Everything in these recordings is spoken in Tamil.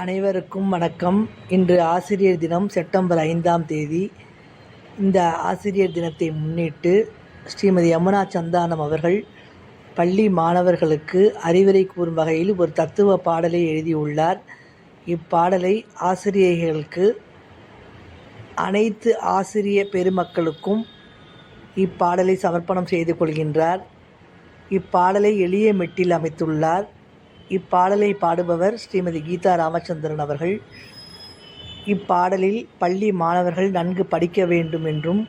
அனைவருக்கும் வணக்கம். இன்று ஆசிரியர் தினம் செப்டம்பர் ஐந்தாம் தேதி. இந்த ஆசிரியர் தினத்தை முன்னிட்டு ஸ்ரீமதி யமுனா சந்தானம் அவர்கள் பள்ளி மாணவர்களுக்கு அறிவுரை கூறும் வகையில் ஒரு தத்துவ பாடலை எழுதியுள்ளார். இப்பாடலை ஆசிரியர்களுக்கு அனைத்து ஆசிரிய பெருமக்களுக்கும் இப்பாடலை சமர்ப்பணம் செய்து கொள்கின்றார். இப்பாடலை எளிய மெட்டில் அமைத்துள்ளார். இப்பாடலை பாடுபவர் ஸ்ரீமதி கீதா ராமச்சந்திரன் அவர்கள். இப்பாடலில் பள்ளி மாணவர்கள் நன்கு படிக்க வேண்டும் என்றும்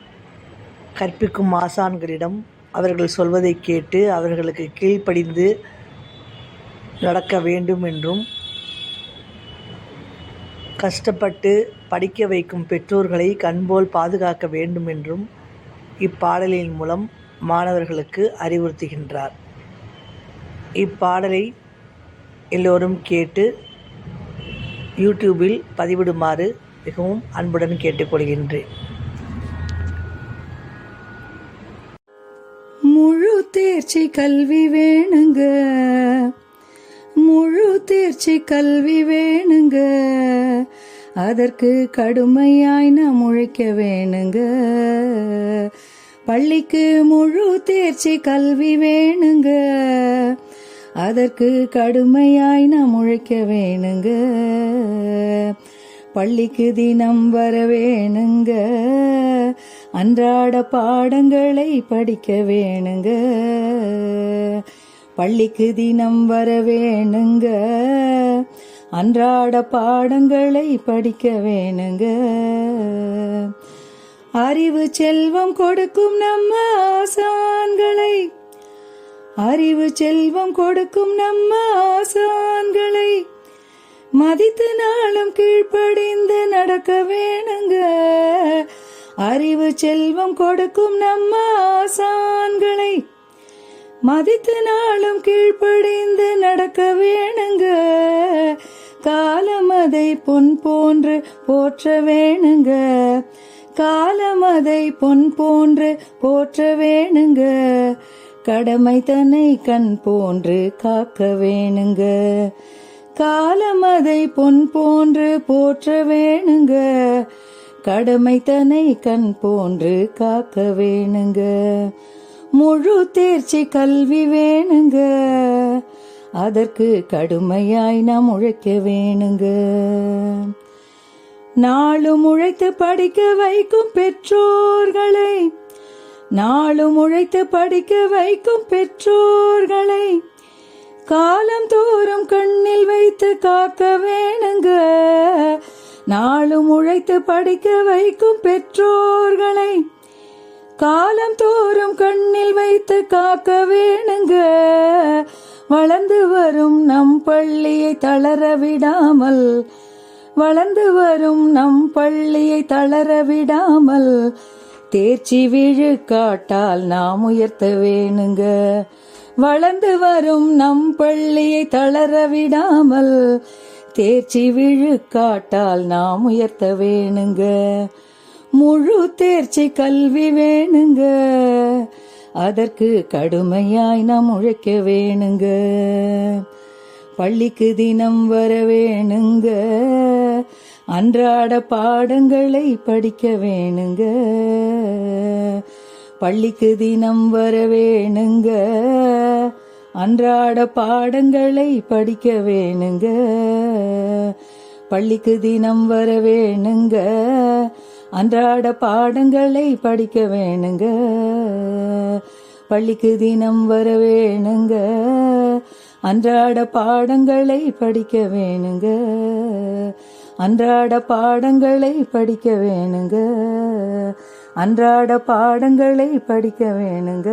கற்பிக்கும் ஆசான்களிடம் அவர்கள் சொல்வதை கேட்டு அவர்களுக்கு கீழ்ப்படிந்து நடக்க வேண்டும் என்றும் கஷ்டப்பட்டு படிக்க வைக்கும் பெற்றோர்களை கண்போல் பாதுகாக்க வேண்டும் என்றும் இப்பாடலின் மூலம் மாணவர்களுக்கு அறிவுறுத்துகின்றார். இப்பாடலை எல்லோரும் கேட்டு யூடியூபில் பதிவிடுமாறு மிகவும் அன்புடன் கேட்டுக்கொள்கின்றேன். முழு தேர்ச்சி கல்வி வேணுங்க. முழு தேர்ச்சி கல்வி வேணுங்க. அதற்கு கடுமையாய் நாம் உழைக்க வேணுங்க. பள்ளிக்கு முழு தேர்ச்சி கல்வி வேணுங்க. அதற்கு கடுமையாய் நாம் உழைக்க வேணுங்க. பள்ளிக்கு தினம் வர வேணுங்க. அன்றாட பாடங்களை படிக்க வேணுங்க. பள்ளிக்கு தினம் வர வேணுங்க. அன்றாட பாடங்களை படிக்க வேணுங்க. அறிவு செல்வம் கொடுக்கும் நம்ம ஆசான்களை அறிவு செல்வம் கொடுக்கும் நம்ம ஆசான்களை. மதித்து நாளும் கீழ்ப்படிந்து நடக்க வேணுங்க. அறிவு செல்வம் கொடுக்கும் நம்ம ஆசான்களை. மதித்து நாளும் கீழ்ப்படிந்து நடக்க வேணுங்க. காலம் அதை பொன் போன்று போற்ற வேணுங்க. காலம் அதை பொன் போன்று போற்ற வேணுங்க. கடமை தன்னை கண் போன்று காக்க வேணுங்க. காலம் அதை பொன் போன்று போற்ற வேணுங்க. கடமை தன்னை கண் போன்று காக்க வேணுங்க. முழு தேர்ச்சி கல்வி வேணுங்க. அதற்கு கடுமையாய் நாம் உழைக்க வேணுங்க. நாளும் உழைத்து படிக்க வைக்கும் பெற்றோர்களை நாளும் உழைத்து படிக்க வைக்கும் பெற்றோர்களை காலம் தோறும் கண்ணில் வைத்து காக்க வேணுங்க. நாளும் உழைத்து படிக்க வைக்கும் பெற்றோர்களை காலம் தோறும் கண்ணில் வைத்து காக்க வேணுங்க. வளர்ந்து வரும் நம் பள்ளியை தளர விடாமல் வளர்ந்து வரும் நம் பள்ளியை தளர விடாமல் தேர்ச்சி விழு காட்டால் நாம் உயர்த்த வேணுங்க வளர்ந்து வரும் நம் பள்ளியை தளர விடாமல் தேர்ச்சி விழு காட்டால் நாம் உயர்த்த வேணுங்க முழு தேர்ச்சி கல்வி வேணுங்க. அதற்கு கடுமையாய் நாம் உழைக்க வேணுங்க. பள்ளிக்கு தினம் வர வேணுங்க. அன்றாட பாடங்களை படிக்க வேணுங்க. பள்ளிக்கு தினம் வர வேணுங்க. அன்றாட பாடங்களை படிக்க வேணுங்க. பள்ளிக்கு தினம் வர வேணுங்க. அன்றாட பாடங்களை படிக்க வேணுங்க. பள்ளிக்கு தினம் வர வேணுங்க. அன்றாட பாடங்களை படிக்க வேணுங்க. அன்றாட பாடங்களை படிக்க வேணுங்க. அன்றாட பாடங்களை படிக்க வேணுங்க.